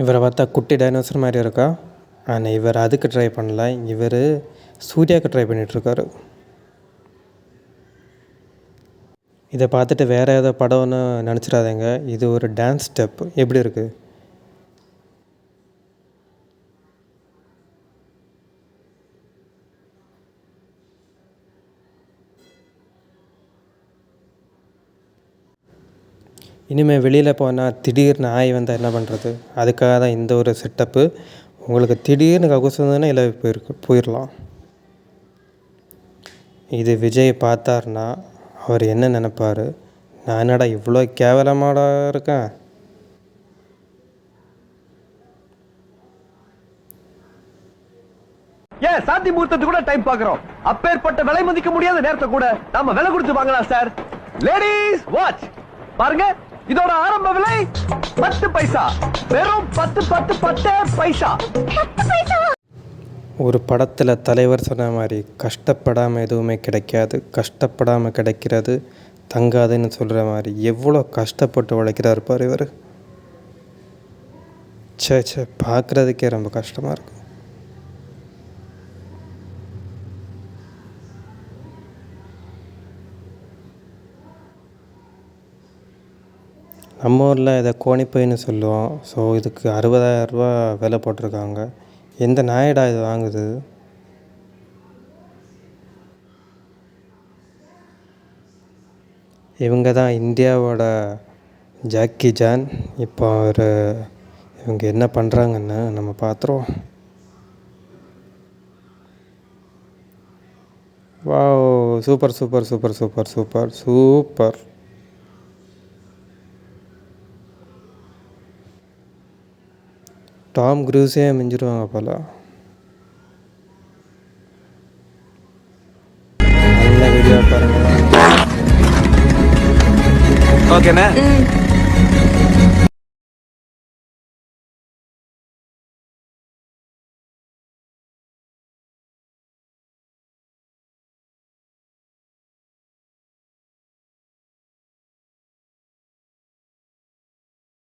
இவரை பார்த்தா குட்டி டைனோசர் மாதிரி இருக்கா? ஆனால் இவர் அதுக்கு ட்ரை பண்ணல. இவர் சூர்யாவுக்கு ட்ரை பண்ணிகிட்ருக்காரு இதை பார்த்துட்டு வேறு ஏதோ படம்னு நினச்சிடாதீங்க. இது ஒரு டான்ஸ் ஸ்டெப் எப்படி இருக்குது இனிமேல் வெளியில் போனால் திடீர்னு நாய் வந்தால் என்ன பண்ணுறது அதுக்காக தான் இந்த ஒரு செட்டப்பு உங்களுக்கு திடீர்னு ககுசுதுன்னா இல்லை போயிருக்கு போயிடலாம் இது விஜய் பார்த்தாருன்னா அவர் என்ன நினைப்பார்? நான் என்னடா இவ்வளோ கேவலமாடா இருக்கேன்? ஏன் சாந்தி முகூர்த்தத்துக்கு கூட டைம் பாக்குறோம் அப்பேற்பட்ட விலை மதிக்க முடியாத நேரத்தை கூட நாம விலை கொடுத்து வாங்கலாம் சார் லேடிஸ் வாட்ச் பாருங்க. இதோட ஆரம்ப விலை பத்து பைசா. வெறும் பத்து பத்து பத்து பைசா. ஒரு படத்தில் தலைவர் சொன்ன மாதிரி கஷ்டப்படாமல் எதுவுமே கிடைக்காது கஷ்டப்படாமல் கிடைக்கிறது தங்காதுன்னு சொல்கிற மாதிரி எவ்வளோ கஷ்டப்பட்டு உழைக்கிறாரு பாரு இவர். ச்சே ச்சே பார்க்குறதுக்கே ரொம்ப கஷ்டமாக இருக்கு. நம்ம ஊரில் இதை கோணிப்பைன்னு சொல்லுவோம். ஸோ இதுக்கு அறுபதாயிரரூபா விலை போட்டிருக்காங்க. எந்த நாயடா இது வாங்குது? இவங்க தான் இந்தியாவோட ஜாக்கி ஜான். இப்போ அவர் இவங்க என்ன பண்ணுறாங்கன்னு நம்ம பார்த்துருவோம். Wow super super super super super super Tom க்ரூஸே மிஞ்சிருவாங்க போல. நல்ல வீடியோ பாருங்களா ஓகேண்ணே